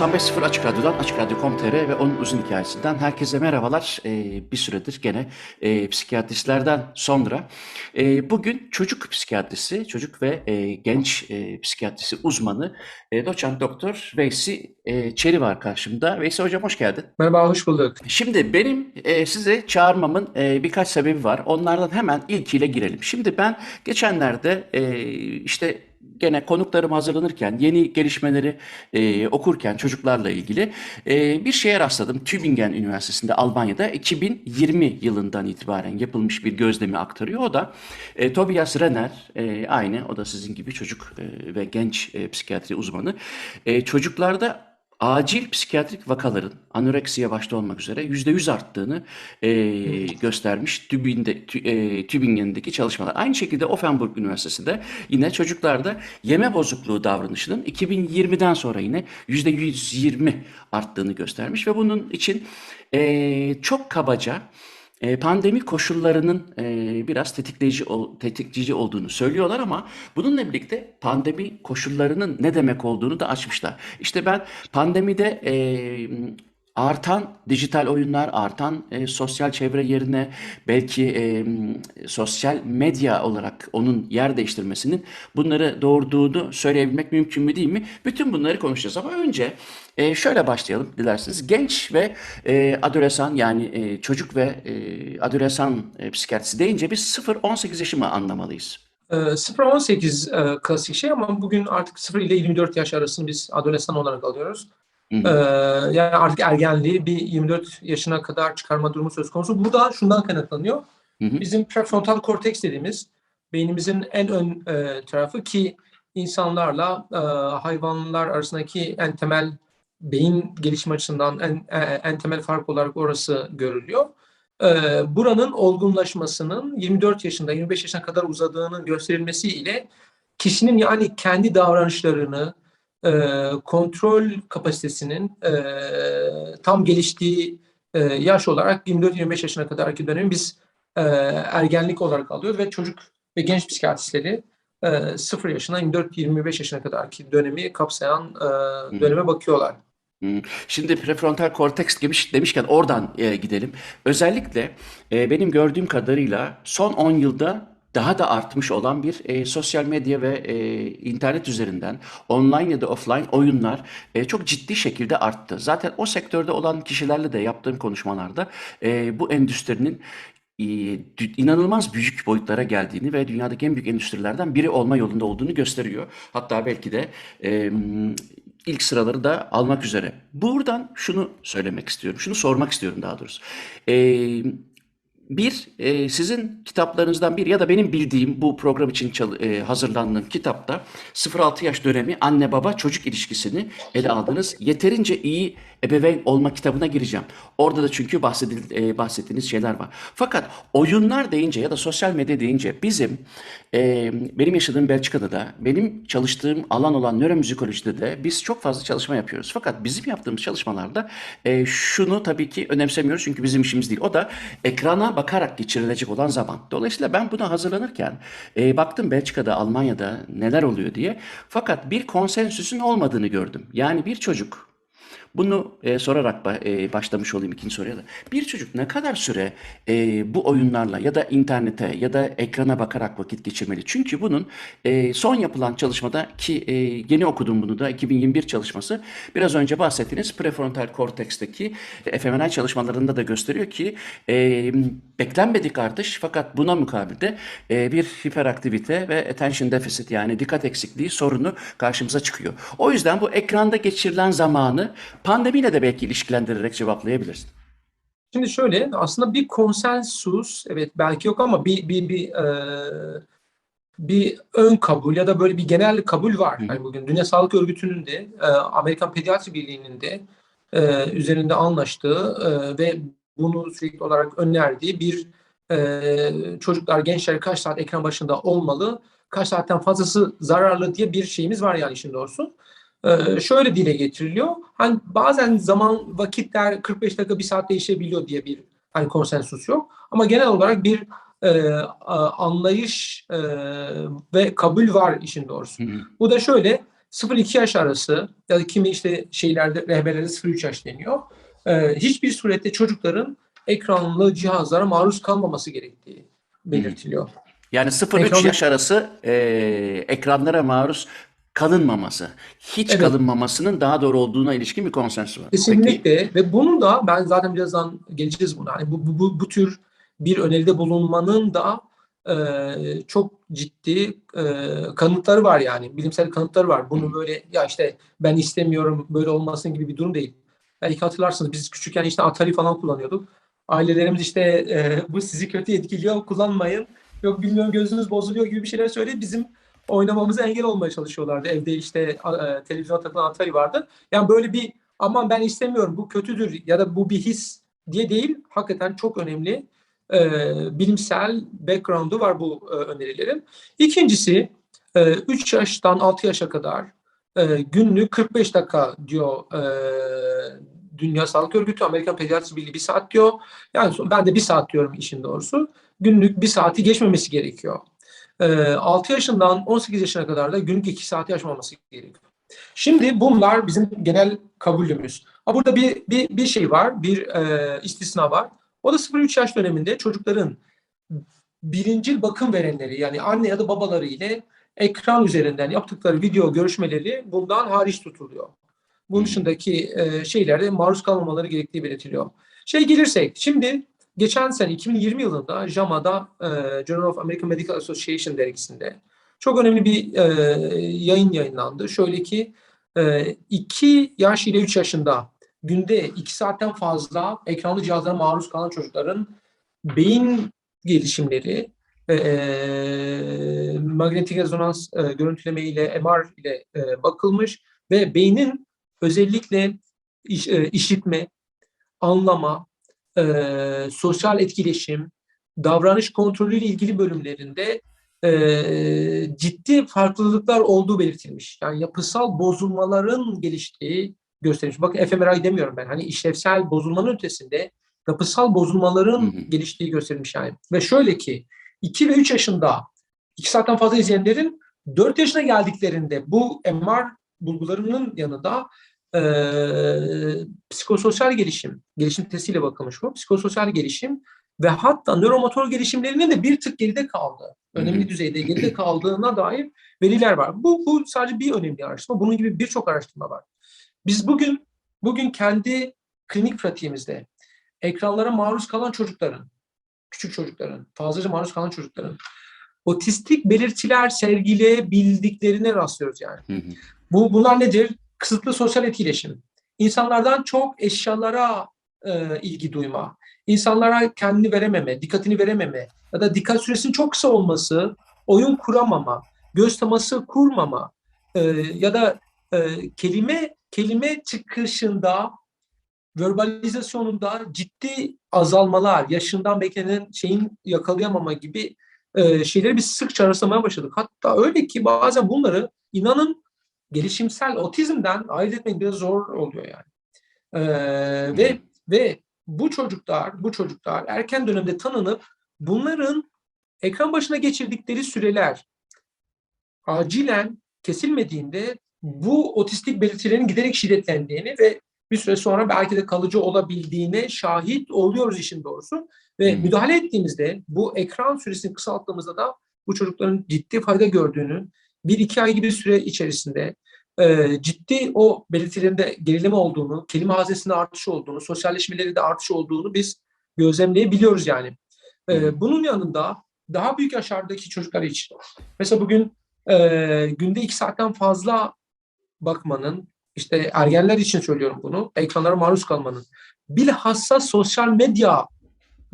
95.0 Açık Radyo'dan, Açık Radyo.com.tr ve onun uzun hikayesinden herkese merhabalar. Ee, bir süredir gene e, psikiyatristlerden sonra. E, bugün çocuk psikiyatrisi, çocuk ve e, genç e, psikiyatrisi uzmanı e, doçent doktor Veysi e, Çeri var karşımda. Veysi hocam hoş geldin. Merhaba, hoş bulduk. Şimdi benim e, size çağırmamın e, birkaç sebebi var. Onlardan hemen ilkiyle girelim. Şimdi ben geçenlerde e, işte gene konuklarım hazırlanırken, yeni gelişmeleri e, okurken çocuklarla ilgili e, bir şeye rastladım. Tübingen Üniversitesi'nde Almanya'da 2020 yılından itibaren yapılmış bir gözlemi aktarıyor. O da e, Tobias Renner, e, aynı o da sizin gibi çocuk e, ve genç e, psikiyatri uzmanı. E, çocuklarda acil psikiyatrik vakaların anoreksiye başta olmak üzere %100 arttığını e, göstermiş Tübingen'de, Tü- e, Tübingen'deki çalışmalar. Aynı şekilde Offenburg Üniversitesi'nde yine çocuklarda yeme bozukluğu davranışının 2020'den sonra yine %120 arttığını göstermiş ve bunun için e, çok kabaca pandemi koşullarının e, biraz tetikleyici tetikleyici olduğunu söylüyorlar ama bununla birlikte pandemi koşullarının ne demek olduğunu da açmışlar. İşte ben pandemide e, artan dijital oyunlar, artan e, sosyal çevre yerine belki e, sosyal medya olarak onun yer değiştirmesinin bunları doğurduğunu söyleyebilmek mümkün mü değil mi? Bütün bunları konuşacağız ama önce e, şöyle başlayalım dilerseniz. Genç ve e, adolesan yani e, çocuk ve e, adolesan e, psikiyatrisi deyince biz 0-18 yaşı mı anlamalıyız? Ee, 0-18 e, klasik şey ama bugün artık 0 ile 24 yaş arasını biz adolesan olarak alıyoruz. Hı Ee, hı. yani artık ergenliği bir 24 yaşına kadar çıkarma durumu söz konusu. Bu da şundan kaynaklanıyor. Hı hı. Bizim prefrontal korteks dediğimiz beynimizin en ön e, tarafı ki insanlarla e, hayvanlar arasındaki en temel beyin gelişimi açısından en, en temel fark olarak orası görülüyor. E, buranın olgunlaşmasının 24 yaşında 25 yaşına kadar uzadığının gösterilmesiyle kişinin yani kendi davranışlarını e, kontrol kapasitesinin e, tam geliştiği e, yaş olarak 24-25 yaşına kadarki dönemi biz ergenlik olarak alıyor ve çocuk ve genç psikiyatristleri e, 0 yaşına 24-25 yaşına kadarki dönemi kapsayan döneme bakıyorlar. Hmm. Şimdi prefrontal korteks demiş, demişken oradan e, gidelim. Özellikle e, benim gördüğüm kadarıyla son 10 yılda daha da artmış olan bir e, sosyal medya ve e, internet üzerinden online ya da offline oyunlar e, çok ciddi şekilde arttı. Zaten o sektörde olan kişilerle de yaptığım konuşmalarda e, bu endüstrinin e, inanılmaz büyük boyutlara geldiğini ve dünyadaki en büyük endüstrilerden biri olma yolunda olduğunu gösteriyor. Hatta belki de e, ilk sıraları da almak üzere. Buradan şunu söylemek istiyorum, şunu sormak istiyorum daha doğrusu. E, bir, e, sizin kitaplarınızdan bir ya da benim bildiğim bu program için e, hazırlandığım kitapta 0-6 yaş dönemi anne baba çocuk ilişkisini ele aldınız. Yeterince iyi ebeveyn olma kitabına gireceğim. Orada da çünkü bahsedil, e, bahsettiğiniz şeyler var. Fakat oyunlar deyince ya da sosyal medya deyince bizim e, benim yaşadığım Belçika'da da benim çalıştığım alan olan nöromüzikolojide de biz çok fazla çalışma yapıyoruz. Fakat bizim yaptığımız çalışmalarda e, şunu tabii ki önemsemiyoruz çünkü bizim işimiz değil. O da ekrana bakarak geçirilecek olan zaman. Dolayısıyla ben buna hazırlanırken e, baktım Belçika'da, Almanya'da neler oluyor diye. Fakat bir konsensüsün olmadığını gördüm. Yani bir çocuk bunu e, sorarak ba- e, başlamış olayım ikinci soruya da. Bir çocuk ne kadar süre e, bu oyunlarla ya da internete ya da ekrana bakarak vakit geçirmeli? Çünkü bunun e, son yapılan çalışmada ki e, yeni okudum bunu da 2021 çalışması biraz önce bahsettiğiniz prefrontal korteksteki fMRI çalışmalarında da gösteriyor ki e, beklenmedik artış fakat buna mukabilde e, bir hiperaktivite ve attention deficit yani dikkat eksikliği sorunu karşımıza çıkıyor. O yüzden bu ekranda geçirilen zamanı pandemiyle de belki ilişkilendirerek cevaplayabilirsin. Şimdi şöyle aslında bir konsensus evet belki yok ama bir bir bir e, bir ön kabul ya da böyle bir genel kabul var. Yani bugün Dünya Sağlık Örgütü'nün de e, Amerikan Pediatri Birliği'nin de e, üzerinde anlaştığı e, ve bunu sürekli olarak önerdiği bir e, çocuklar, gençler kaç saat ekran başında olmalı, kaç saatten fazlası zararlı diye bir şeyimiz var yani işin doğrusu. E, şöyle dile getiriliyor. Hani bazen zaman vakitler 45 dakika bir saat değişebiliyor diye bir hani konsensus yok. Ama genel olarak bir e, anlayış e, ve kabul var işin doğrusu. Hı hı. Bu da şöyle 0-2 yaş arası ya da kimi işte şeylerde rehberlerde 0-3 yaş deniyor. Ee, hiçbir surette çocukların ekranlı cihazlara maruz kalmaması gerektiği belirtiliyor. Yani 0-3 Ekranlı- yaş arası e, ekranlara maruz kalınmaması, hiç Evet. kalınmamasının daha doğru olduğuna ilişkin bir konsens var. Peki, Kesinlikle ve bunu da ben zaten birazdan geleceğiz buna. Hani bu, bu, bu, bu tür bir öneride bulunmanın da e, çok ciddi e, kanıtları var yani. Bilimsel kanıtları var. Bunu böyle ya işte ben istemiyorum böyle olmasın gibi bir durum değil. Belki hatırlarsınız biz küçükken işte Atari falan kullanıyorduk. Ailelerimiz işte e, bu sizi kötü etkiliyor kullanmayın. Yok bilmiyorum gözünüz bozuluyor gibi bir şeyler söyleyip bizim oynamamıza engel olmaya çalışıyorlardı. Evde işte e, televizyona takılan Atari vardı. Yani böyle bir aman ben istemiyorum bu kötüdür ya da bu bir his diye değil. Hakikaten çok önemli e, bilimsel background'u var bu e, önerilerin. İkincisi e, 3 yaştan 6 yaşa kadar e, günlük 45 dakika diyor e, Dünya Sağlık Örgütü, Amerikan Pediatrisi Birliği bir saat diyor. Yani ben de bir saat diyorum işin doğrusu. Günlük bir saati geçmemesi gerekiyor. E, 6 yaşından 18 yaşına kadar da günlük 2 saati aşmaması gerekiyor. Şimdi bunlar bizim genel kabulümüz. Ha burada bir, bir, bir şey var, bir e, istisna var. O da 0-3 yaş döneminde çocukların birincil bakım verenleri yani anne ya da babaları ile ekran üzerinden yaptıkları video görüşmeleri bundan hariç tutuluyor. Bunun Hmm. dışındaki e, şeylere maruz kalmamaları gerektiği belirtiliyor. Şey gelirsek şimdi geçen sene 2020 yılında JAMA'da e, Journal of American Medical Association dergisinde çok önemli bir e, yayın yayınlandı. Şöyle ki 2 yaş ile 3 yaşında günde 2 saatten fazla ekranlı cihazlara maruz kalan çocukların beyin gelişimleri e, e, magnetik rezonans e, görüntüleme ile MR ile e, bakılmış ve beynin özellikle iş- e, işitme, anlama, e, sosyal etkileşim, davranış kontrolü ile ilgili bölümlerinde e, ciddi farklılıklar olduğu belirtilmiş. Yani yapısal bozulmaların geliştiği gösterilmiş. Bakın fMRI demiyorum ben. Hani işlevsel bozulmanın ötesinde yapısal bozulmaların Hı hı. geliştiği gösterilmiş yani. Ve şöyle ki 2 ve 3 yaşında 2 saatten fazla izleyenlerin 4 yaşına geldiklerinde bu MR bulgularının yanında e, psikososyal gelişim, gelişim testiyle bakılmış bu. Psikososyal gelişim ve hatta nöromotor gelişimlerinin de bir tık geride kaldı. Önemli düzeyde geride kaldığına dair veriler var. Bu, bu sadece bir önemli araştırma. Bunun gibi birçok araştırma var. Biz bugün bugün kendi klinik pratiğimizde ekranlara maruz kalan çocukların, küçük çocukların, fazlaca maruz kalan çocukların otistik belirtiler sergileyebildiklerine rastlıyoruz yani. Hı hı. Bu bunlar nedir? Kısıtlı sosyal etkileşim. İnsanlardan çok eşyalara e, ilgi duyma, insanlara kendini verememe, dikkatini verememe ya da dikkat süresinin çok kısa olması, oyun kuramama, göz teması kurmama e, ya da e, kelime kelime çıkışında verbalizasyonunda ciddi azalmalar, yaşından beklenen şeyin yakalayamama gibi e, şeyleri biz sıkça rastlamaya başladık. Hatta öyle ki bazen bunları inanın gelişimsel otizmden ayırt etmek biraz zor oluyor yani. E, ve ve bu çocuklar, bu çocuklar erken dönemde tanınıp bunların ekran başına geçirdikleri süreler acilen kesilmediğinde bu otistik belirtilerin giderek şiddetlendiğini ve bir süre sonra belki de kalıcı olabildiğine şahit oluyoruz işin doğrusu. Ve Hmm. müdahale ettiğimizde bu ekran süresini kısalttığımızda da bu çocukların ciddi fayda gördüğünü, bir iki ay gibi süre içerisinde e, ciddi o belirtilerinde gerileme olduğunu, kelime hazinesinde artış olduğunu, sosyalleşmeleri de artış olduğunu biz gözlemleyebiliyoruz yani. E, bunun yanında daha büyük yaşlardaki çocuklar için, mesela bugün e, günde iki saatten fazla bakmanın, işte ergenler için söylüyorum bunu, ekranlara maruz kalmanın, bilhassa sosyal medyada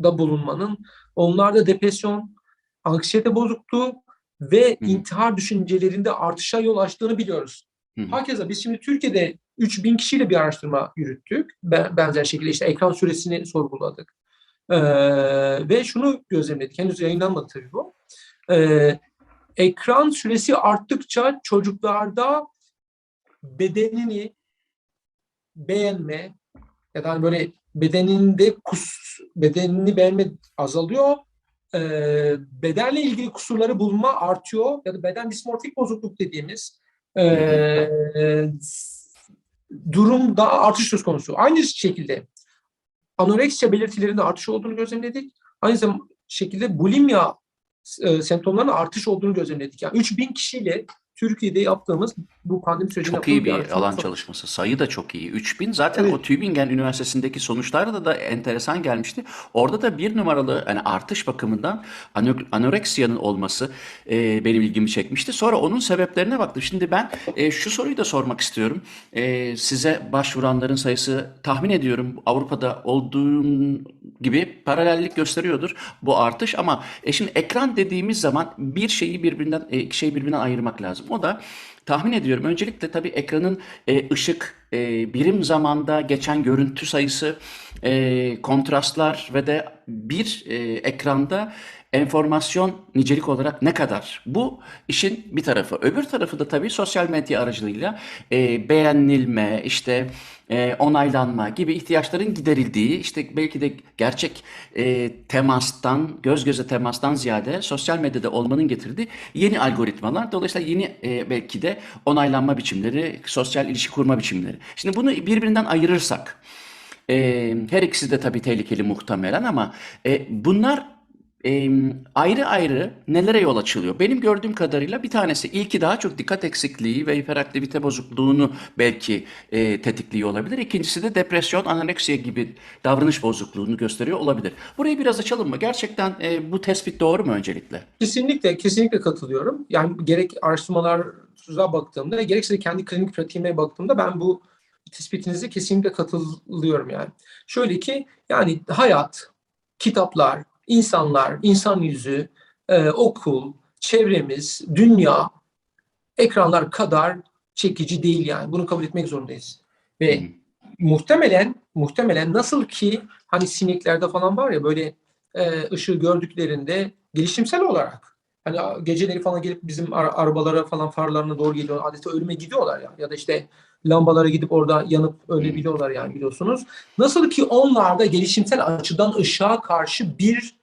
bulunmanın, onlarda depresyon, anksiyete bozukluğu ve Hı intihar düşüncelerinde artışa yol açtığını biliyoruz. Hakeza biz şimdi Türkiye'de 3000 kişiyle bir araştırma yürüttük. Be- Benzer şekilde işte ekran süresini sorguladık. Ee, ve şunu gözlemledik. Henüz yayınlanmadı tabii bu. Ee, ekran süresi arttıkça çocuklarda bedenini beğenme ya da hani böyle bedeninde kus bedenini beğenme azalıyor. Ee, bedenle ilgili kusurları bulma artıyor ya da beden dismorfik bozukluk dediğimiz e, durumda artış söz konusu. Aynı şekilde anoreksiya belirtilerinde artış olduğunu gözlemledik. Aynı şekilde bulimya e, semptomlarının artış olduğunu gözlemledik. Yani 3000 kişiyle Türkiye'de yaptığımız bu pandemi sürecinde Çok iyi bir alan çalışması. Sayı da çok iyi. 3000 zaten Evet. o Tübingen Üniversitesi'ndeki sonuçlarda da enteresan gelmişti. Orada da bir numaralı yani artış bakımından ano- anoreksiyanın olması e, benim ilgimi çekmişti. Sonra onun sebeplerine baktım. Şimdi ben e, şu soruyu da sormak istiyorum. E, size başvuranların sayısı tahmin ediyorum Avrupa'da olduğum gibi paralellik gösteriyordur bu artış ama e, şimdi ekran dediğimiz zaman bir şeyi birbirinden e, iki şeyi birbirinden ayırmak lazım. O da tahmin ediyorum öncelikle tabii ekranın e, ışık, e, birim zamanda geçen görüntü sayısı, e, kontrastlar ve de bir e, ekranda enformasyon nicelik olarak ne kadar? Bu işin bir tarafı. Öbür tarafı da tabii sosyal medya aracılığıyla e, beğenilme, işte e, onaylanma gibi ihtiyaçların giderildiği, işte belki de gerçek e, temastan, göz göze temastan ziyade sosyal medyada olmanın getirdiği yeni algoritmalar. Dolayısıyla yeni e, belki de onaylanma biçimleri, sosyal ilişki kurma biçimleri. Şimdi bunu birbirinden ayırırsak, e, her ikisi de tabii tehlikeli muhtemelen ama e, bunlar e, ayrı ayrı nelere yol açılıyor? Benim gördüğüm kadarıyla bir tanesi ilki daha çok dikkat eksikliği ve hiperaktivite bozukluğunu belki e, tetikliyor olabilir. İkincisi de depresyon, anoreksiya gibi davranış bozukluğunu gösteriyor olabilir. Burayı biraz açalım mı? Gerçekten e, bu tespit doğru mu öncelikle? Kesinlikle, kesinlikle katılıyorum. Yani gerek araştırmalara baktığımda, gerekse de kendi klinik pratiğime baktığımda ben bu tespitinize kesinlikle katılıyorum yani. Şöyle ki yani hayat, kitaplar, insanlar, insan yüzü, e, okul, çevremiz, dünya ekranlar kadar çekici değil yani. Bunu kabul etmek zorundayız. Ve Hı. muhtemelen muhtemelen nasıl ki hani sineklerde falan var ya böyle e, ışığı gördüklerinde gelişimsel olarak hani geceleri falan gelip bizim ara- arabalara falan farlarına doğru geliyor. Adeta ölüme gidiyorlar ya. Ya da işte lambalara gidip orada yanıp ölebiliyorlar yani biliyorsunuz. Nasıl ki onlar da gelişimsel açıdan ışığa karşı bir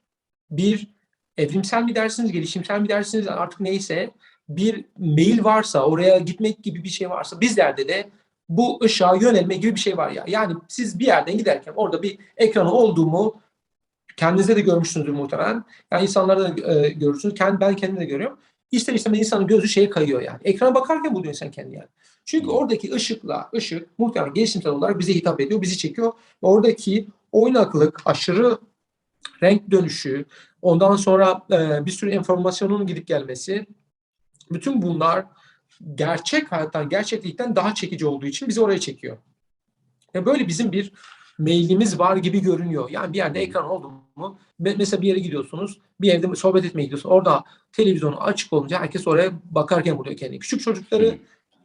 bir evrimsel mi dersiniz, gelişimsel mi dersiniz artık neyse bir mail varsa, oraya gitmek gibi bir şey varsa bizlerde de bu ışığa yönelme gibi bir şey var ya. Yani siz bir yerden giderken orada bir ekranı olduğumu kendinizde de görmüşsünüzdür muhtemelen. Yani insanlarda da e, görürsünüz. Kendi, ben kendim de görüyorum. İster istemez insanın gözü şeye kayıyor yani. Ekrana bakarken buluyor insan kendini yani. Çünkü oradaki ışıkla, ışık muhtemelen gelişimsel olarak bize hitap ediyor, bizi çekiyor. Oradaki oynaklık, aşırı renk dönüşü, ondan sonra e, bir sürü enformasyonun gidip gelmesi, bütün bunlar gerçek hayattan, gerçeklikten daha çekici olduğu için bizi oraya çekiyor. Ya böyle bizim bir mailimiz var gibi görünüyor. Yani bir yerde ekran oldu mu, me- mesela bir yere gidiyorsunuz, bir evde sohbet etmeye gidiyorsunuz. Orada televizyonu açık olunca herkes oraya bakarken buluyor kendini. Küçük çocukları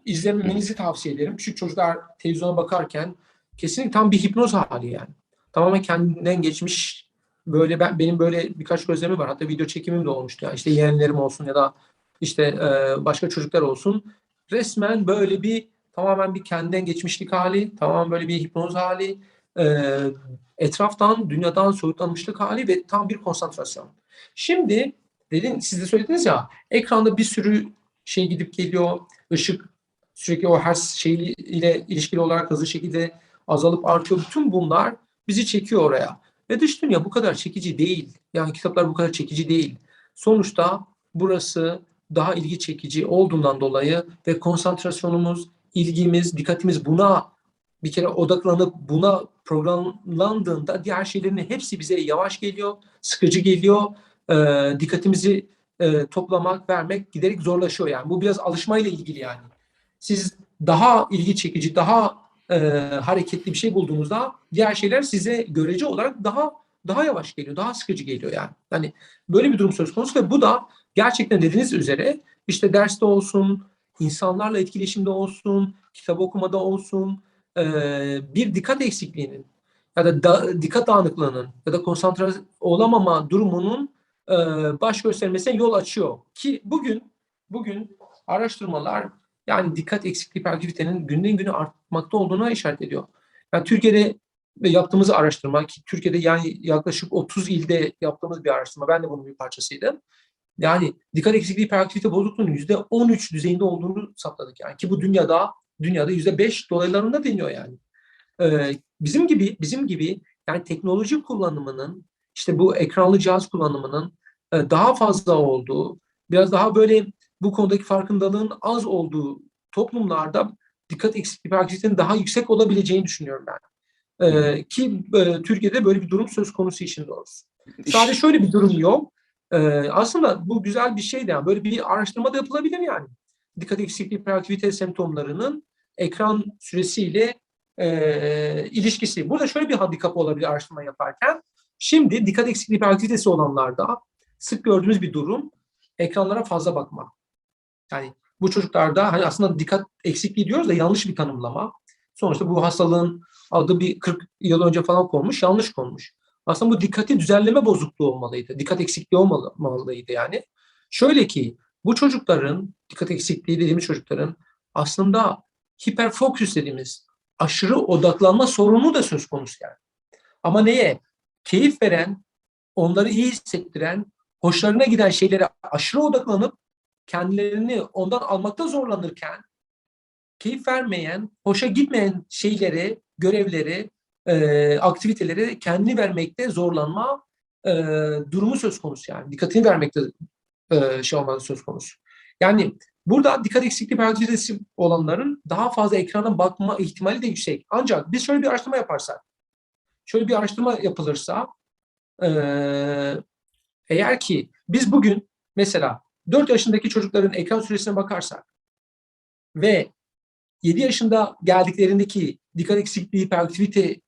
izlememenizi tavsiye ederim. Küçük çocuklar televizyona bakarken kesinlikle tam bir hipnoz hali yani. Tamamen kendinden geçmiş böyle ben benim böyle birkaç gözlemim var. Hatta video çekimim de olmuştu. Yani işte yeğenlerim olsun ya da işte e, başka çocuklar olsun. Resmen böyle bir tamamen bir kendinden geçmişlik hali, tamamen böyle bir hipnoz hali, e, etraftan, dünyadan soyutlanmışlık hali ve tam bir konsantrasyon. Şimdi dedin, siz de söylediniz ya, ekranda bir sürü şey gidip geliyor, ışık sürekli o her şeyle ilişkili olarak hızlı şekilde azalıp artıyor. Bütün bunlar bizi çekiyor oraya. Ve dış dünya bu kadar çekici değil. Yani kitaplar bu kadar çekici değil. Sonuçta burası daha ilgi çekici olduğundan dolayı ve konsantrasyonumuz, ilgimiz, dikkatimiz buna bir kere odaklanıp buna programlandığında diğer şeylerin hepsi bize yavaş geliyor, sıkıcı geliyor. Ee, dikkatimizi e, toplamak, vermek giderek zorlaşıyor yani. Bu biraz alışmayla ilgili yani. Siz daha ilgi çekici, daha e, hareketli bir şey bulduğunuzda diğer şeyler size görece olarak daha daha yavaş geliyor, daha sıkıcı geliyor yani. Hani böyle bir durum söz konusu ve bu da gerçekten dediğiniz üzere işte derste olsun, insanlarla etkileşimde olsun, kitap okumada olsun, e, bir dikkat eksikliğinin ya da, da dikkat dağınıklığının ya da konsantre olamama durumunun e, baş göstermesine yol açıyor. Ki bugün bugün araştırmalar yani dikkat eksikliği hiperaktivitenin günden güne artmakta olduğuna işaret ediyor. Yani Türkiye'de yaptığımız araştırma ki Türkiye'de yani yaklaşık 30 ilde yaptığımız bir araştırma. Ben de bunun bir parçasıydım. Yani dikkat eksikliği hiperaktivite bozukluğunun %13 düzeyinde olduğunu saptadık yani ki bu dünyada dünyada %5 dolaylarında deniyor yani. Ee, bizim gibi bizim gibi yani teknoloji kullanımının işte bu ekranlı cihaz kullanımının e, daha fazla olduğu, biraz daha böyle bu konudaki farkındalığın az olduğu toplumlarda dikkat eksikliği hiperaktivitenin daha yüksek olabileceğini düşünüyorum ben. Ee, ki e, Türkiye'de böyle bir durum söz konusu işin doğrusu. Sadece şöyle bir durum yok. Ee, aslında bu güzel bir şey de yani böyle bir araştırma da yapılabilir yani. Dikkat eksikliği hiperaktivite semptomlarının ekran süresiyle e, ilişkisi. Burada şöyle bir handikap olabilir araştırma yaparken. Şimdi dikkat eksikliği hiperaktivitesi olanlarda sık gördüğümüz bir durum ekranlara fazla bakma. Yani bu çocuklarda hani aslında dikkat eksikliği diyoruz da yanlış bir tanımlama. Sonuçta bu hastalığın adı bir 40 yıl önce falan konmuş, yanlış konmuş. Aslında bu dikkati düzenleme bozukluğu olmalıydı. Dikkat eksikliği olmalıydı yani. Şöyle ki bu çocukların, dikkat eksikliği dediğimiz çocukların aslında hiperfokus dediğimiz aşırı odaklanma sorunu da söz konusu yani. Ama neye? Keyif veren, onları iyi hissettiren, hoşlarına giden şeylere aşırı odaklanıp kendilerini ondan almakta zorlanırken keyif vermeyen, hoşa gitmeyen şeyleri, görevleri, e, aktiviteleri kendini vermekte zorlanma e, durumu söz konusu yani. Dikkatini vermekte e, şey olması söz konusu. Yani burada dikkat eksikliği hiperaktivitesi olanların daha fazla ekrana bakma ihtimali de yüksek. Ancak biz şöyle bir araştırma yaparsak, şöyle bir araştırma yapılırsa e, eğer ki biz bugün mesela 4 yaşındaki çocukların ekran süresine bakarsak ve 7 yaşında geldiklerindeki dikkat eksikliği, hiperaktivite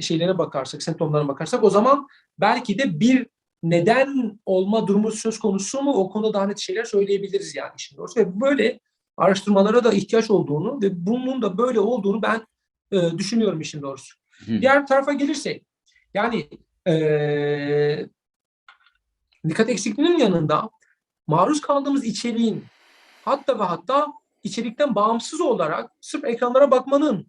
şeylere bakarsak, semptomlarına bakarsak o zaman belki de bir neden olma durumu söz konusu mu o konuda daha net şeyler söyleyebiliriz yani şimdi doğrusu. Ve böyle araştırmalara da ihtiyaç olduğunu ve bunun da böyle olduğunu ben e, düşünüyorum işin doğrusu. Hı. Diğer tarafa gelirsek yani e, dikkat eksikliğinin yanında maruz kaldığımız içeriğin hatta ve hatta içerikten bağımsız olarak sırf ekranlara bakmanın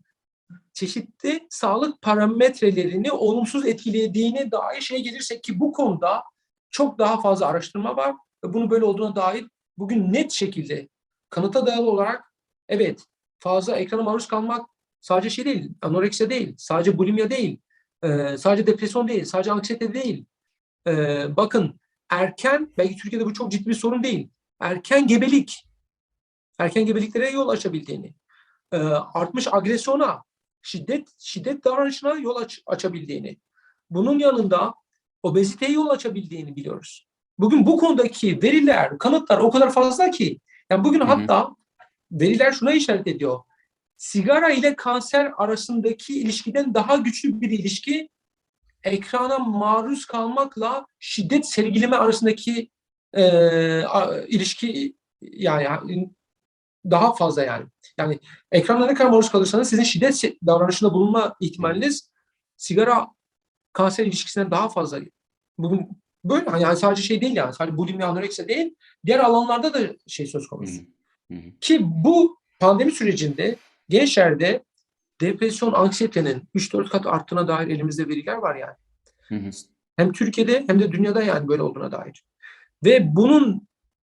çeşitli sağlık parametrelerini olumsuz etkilediğine dair şeye gelirsek ki bu konuda çok daha fazla araştırma var ve bunu böyle olduğuna dair bugün net şekilde kanıta dayalı olarak evet fazla ekrana maruz kalmak sadece şey değil, anoreksiya değil, sadece bulimya değil, sadece depresyon değil, sadece anksiyete değil. Bakın erken, belki Türkiye'de bu çok ciddi bir sorun değil, erken gebelik, erken gebeliklere yol açabildiğini, e, artmış agresyona, şiddet şiddet davranışına yol aç, açabildiğini, bunun yanında obeziteye yol açabildiğini biliyoruz. Bugün bu konudaki veriler, kanıtlar o kadar fazla ki, yani bugün Hı hı. hatta veriler şuna işaret ediyor. Sigara ile kanser arasındaki ilişkiden daha güçlü bir ilişki ekrana maruz kalmakla şiddet sergileme arasındaki e, a- ilişki yani daha fazla yani. Yani ekrana ne kadar maruz kalırsanız sizin şiddet davranışında bulunma ihtimaliniz sigara kanser ilişkisinden daha fazla. Bugün böyle yani sadece şey değil yani sadece bulimia anoreksiya değil diğer alanlarda da şey söz konusu. Hı hı. Ki bu pandemi sürecinde gençlerde depresyon, anksiyetenin 3-4 kat arttığına dair elimizde veriler var yani. Hı hı. Hem Türkiye'de hem de dünyada yani böyle olduğuna dair. Ve bunun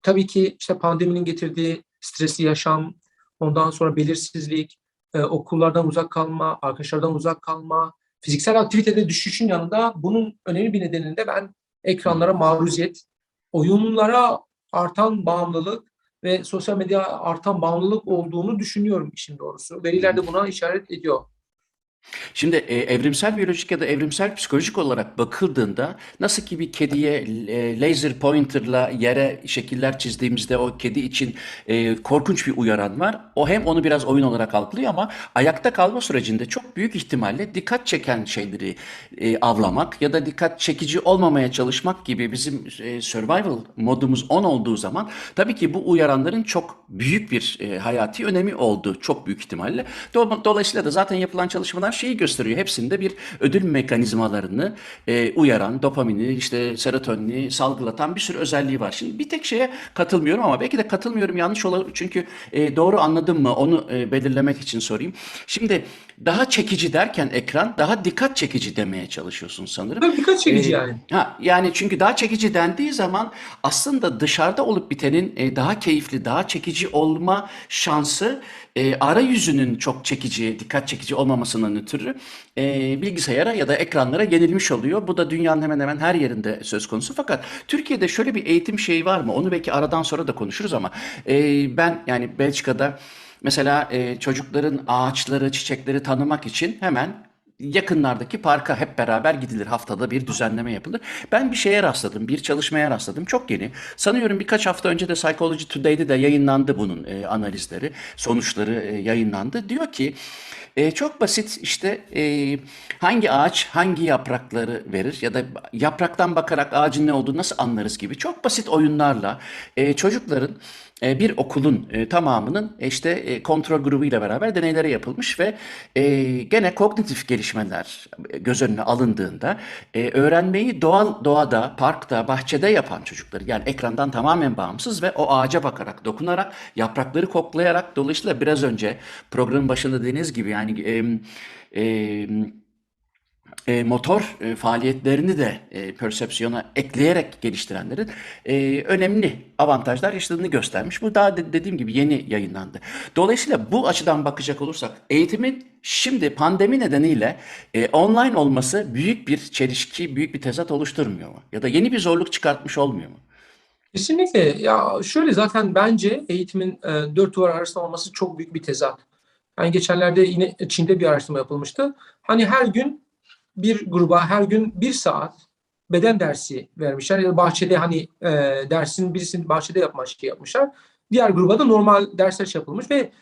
tabii ki işte pandeminin getirdiği stresli yaşam, ondan sonra belirsizlik, e, okullardan uzak kalma, arkadaşlardan uzak kalma, fiziksel aktivitede düşüşün yanında bunun önemli bir nedeninde ben ekranlara maruziyet, oyunlara artan bağımlılık ve sosyal medya artan bağımlılık olduğunu düşünüyorum işin doğrusu. Veriler de buna işaret ediyor. Şimdi e, evrimsel biyolojik ya da evrimsel psikolojik olarak bakıldığında nasıl ki bir kediye e, laser pointerla yere şekiller çizdiğimizde o kedi için e, korkunç bir uyaran var. O hem onu biraz oyun olarak algılıyor ama ayakta kalma sürecinde çok büyük ihtimalle dikkat çeken şeyleri e, avlamak ya da dikkat çekici olmamaya çalışmak gibi bizim e, survival modumuz on olduğu zaman tabii ki bu uyaranların çok büyük bir e, hayati önemi olduğu çok büyük ihtimalle. Do- Dolayısıyla da zaten yapılan çalışmalar aslında şeyi gösteriyor. Hepsinde bir ödül mekanizmalarını e, uyaran, dopamini, işte serotonini salgılatan bir sürü özelliği var. Şimdi bir tek şeye katılmıyorum ama belki de katılmıyorum yanlış olabilir. Çünkü e, doğru anladım mı onu e, belirlemek için sorayım. Şimdi daha çekici derken ekran daha dikkat çekici demeye çalışıyorsun sanırım. Tabii dikkat çekici Ee, yani. Ha, yani çünkü daha çekici dendiği zaman aslında dışarıda olup bitenin e, daha keyifli, daha çekici olma şansı e, arayüzünün çok çekici, dikkat çekici olmamasından ötürü e, bilgisayara ya da ekranlara yenilmiş oluyor. Bu da dünyanın hemen hemen her yerinde söz konusu. Fakat Türkiye'de şöyle bir eğitim şeyi var mı? Onu belki aradan sonra da konuşuruz ama e, ben yani Belçika'da Mesela e, çocukların ağaçları, çiçekleri tanımak için hemen yakınlardaki parka hep beraber gidilir. Haftada bir düzenleme yapılır. Ben bir şeye rastladım, bir çalışmaya rastladım. Çok yeni. Sanıyorum birkaç hafta önce de Psychology Today'de de yayınlandı bunun e, analizleri, sonuçları e, yayınlandı. Diyor ki e, çok basit işte e, hangi ağaç hangi yaprakları verir ya da yapraktan bakarak ağacın ne olduğunu nasıl anlarız gibi çok basit oyunlarla e, çocukların bir okulun e, tamamının e, işte e, kontrol grubuyla beraber deneyleri yapılmış ve e, gene kognitif gelişmeler e, göz önüne alındığında e, öğrenmeyi doğal doğada, parkta, bahçede yapan çocukları yani ekrandan tamamen bağımsız ve o ağaca bakarak, dokunarak, yaprakları koklayarak dolayısıyla biraz önce programın başında dediğiniz gibi yani e, e, e, motor e, faaliyetlerini de e, persepsiyona ekleyerek geliştirenlerin e, önemli avantajlar yaşadığını göstermiş. Bu daha de- dediğim gibi yeni yayınlandı. Dolayısıyla bu açıdan bakacak olursak eğitimin şimdi pandemi nedeniyle e, online olması büyük bir çelişki, büyük bir tezat oluşturmuyor mu? Ya da yeni bir zorluk çıkartmış olmuyor mu? Kesinlikle. Ya şöyle zaten bence eğitimin e, dört duvar arasında olması çok büyük bir tezat. Yani geçenlerde yine Çin'de bir araştırma yapılmıştı. Hani her gün bir gruba her gün bir saat beden dersi vermişler ya da bahçede hani e, dersin birisini bahçede yapma şey yapmışlar. Diğer gruba da normal dersler yapılmış ve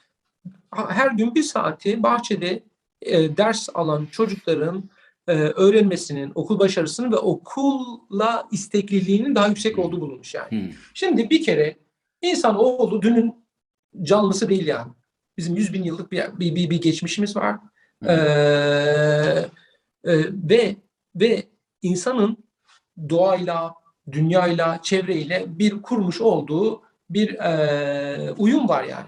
her gün bir saati bahçede e, ders alan çocukların e, öğrenmesinin, okul başarısının ve okulla istekliliğinin daha yüksek olduğu bulunmuş yani. Hmm. Şimdi bir kere insan oğlu dünün canlısı değil yani. Bizim 100 bin yıllık bir, bir, bir, bir geçmişimiz var. Hı. Ee, e, ve ve insanın doğayla, dünyayla, çevreyle bir kurmuş olduğu bir e, uyum var yani.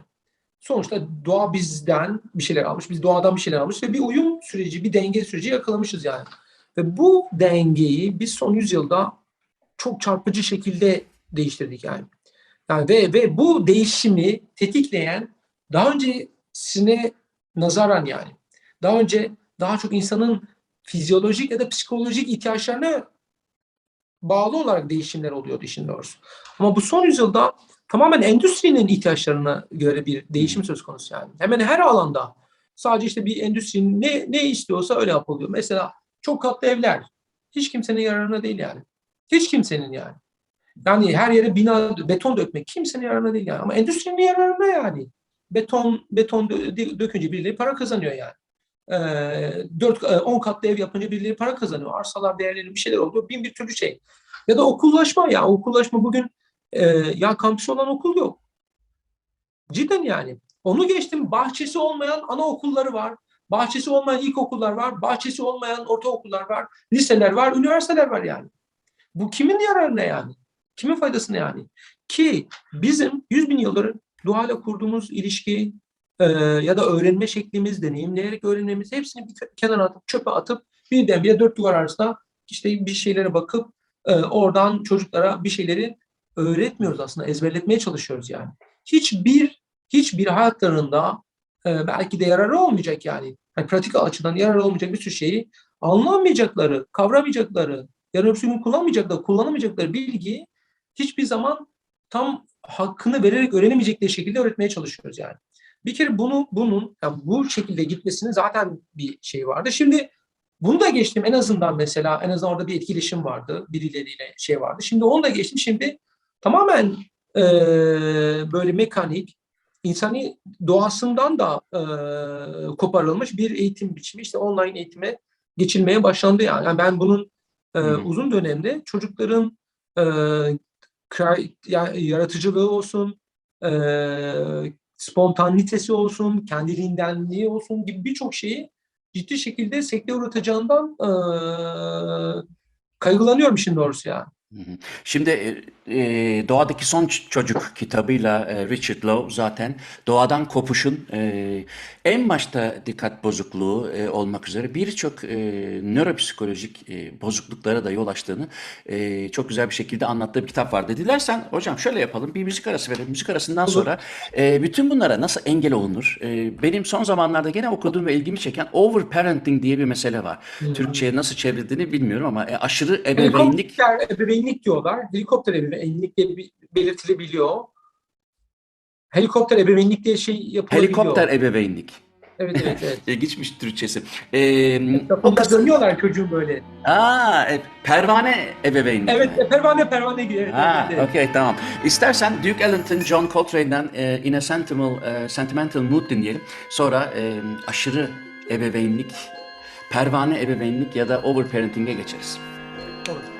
Sonuçta doğa bizden bir şeyler almış, biz doğadan bir şeyler almış ve bir uyum süreci, bir denge süreci yakalamışız yani. Ve bu dengeyi biz son yüzyılda çok çarpıcı şekilde değiştirdik yani. Yani ve ve bu değişimi tetikleyen daha öncesine nazaran yani daha önce daha çok insanın fizyolojik ya da psikolojik ihtiyaçlarına bağlı olarak değişimler oluyordu işin doğrusu. Ama bu son yüzyılda tamamen endüstrinin ihtiyaçlarına göre bir değişim söz konusu yani. Hemen her alanda sadece işte bir endüstrinin ne, ne istiyorsa öyle yapılıyor. Mesela çok katlı evler hiç kimsenin yararına değil yani. Hiç kimsenin yani. Yani her yere bina, beton dökmek kimsenin yararına değil yani. Ama endüstrinin yararına yani. Beton beton dö- dökünce birileri para kazanıyor yani. Ee, 4 10 katlı ev yapınca birileri para kazanıyor. Arsalar değerleri bir şeyler oluyor. Bin bir türlü şey. Ya da okullaşma ya. Okullaşma bugün e, ya kampüsü olan okul yok. Cidden yani. Onu geçtim. Bahçesi olmayan anaokulları var. Bahçesi olmayan ilkokullar var. Bahçesi olmayan ortaokullar var. Liseler var. Üniversiteler var yani. Bu kimin yararına yani? Kimin faydasına yani? Ki bizim 100 bin yıldır doğayla kurduğumuz ilişki e, ya da öğrenme şeklimiz, deneyimleyerek öğrenmemiz hepsini bir kenara atıp çöpe atıp birdenbire dört duvar arasında işte bir şeylere bakıp e, oradan çocuklara bir şeyleri öğretmiyoruz aslında. Ezberletmeye çalışıyoruz yani. Hiçbir hiçbir hayatlarında e, belki de yararı olmayacak yani. yani. Pratik açıdan yararı olmayacak bir sürü şeyi anlamayacakları, kavramayacakları, yarın öbür gün kullanmayacakları, kullanamayacakları bilgi hiçbir zaman tam hakkını vererek öğrenemeyecekleri şekilde öğretmeye çalışıyoruz yani. Bir kere bunu bunun yani bu şekilde gitmesinin zaten bir şey vardı. Şimdi bunu da geçtim en azından mesela en azından orada bir etkileşim vardı birileriyle şey vardı. Şimdi onu da geçtim. Şimdi tamamen e, böyle mekanik insani doğasından da e, koparılmış bir eğitim biçimi işte online eğitime geçilmeye başlandı yani. yani ben bunun e, uzun dönemde çocukların e, yaratıcılığı olsun, e, spontanitesi olsun, kendiliğindenliği olsun gibi birçok şeyi ciddi şekilde sekteye uğratacağından e, kaygılanıyorum işin doğrusu ya. Hı hı. Şimdi e, e, Doğadaki Son Ç- Çocuk kitabıyla e, Richard Lowe zaten doğadan kopuşun e, en başta dikkat bozukluğu e, olmak üzere birçok e, nöropsikolojik e, bozukluklara da yol açtığını e, çok güzel bir şekilde anlattığı bir kitap vardı. Dilersen hocam şöyle yapalım bir müzik arası verelim. Müzik arasından Olur. sonra e, bütün bunlara nasıl engel olunur? E, benim son zamanlarda gene okuduğum ve ilgimi çeken overparenting diye bir mesele var. Hmm. Türkçe'ye nasıl çevrildiğini bilmiyorum ama e, aşırı ebeveynlik Helikopter ebeveynlik diyorlar. Helikopter ebeveynlik diye belirtilebiliyor. Helikopter ebeveynlik diye şey yapılabiliyor. helikopter ebeveynlik. Evet evet evet. İlginçmiş Türkçesi. Ee, o kısım... dönüyorlar çocuğun böyle. Aa, e, pervane ebeveynlik. Evet e, pervane pervane gibi. Evet, Ha, evet, evet. okey tamam. İstersen Duke Ellington, John Coltrane'den e, In a Sentimental, e, Sentimental Mood dinleyelim. Sonra e, aşırı ebeveynlik, pervane ebeveynlik ya da overparenting'e geçeriz. Olur.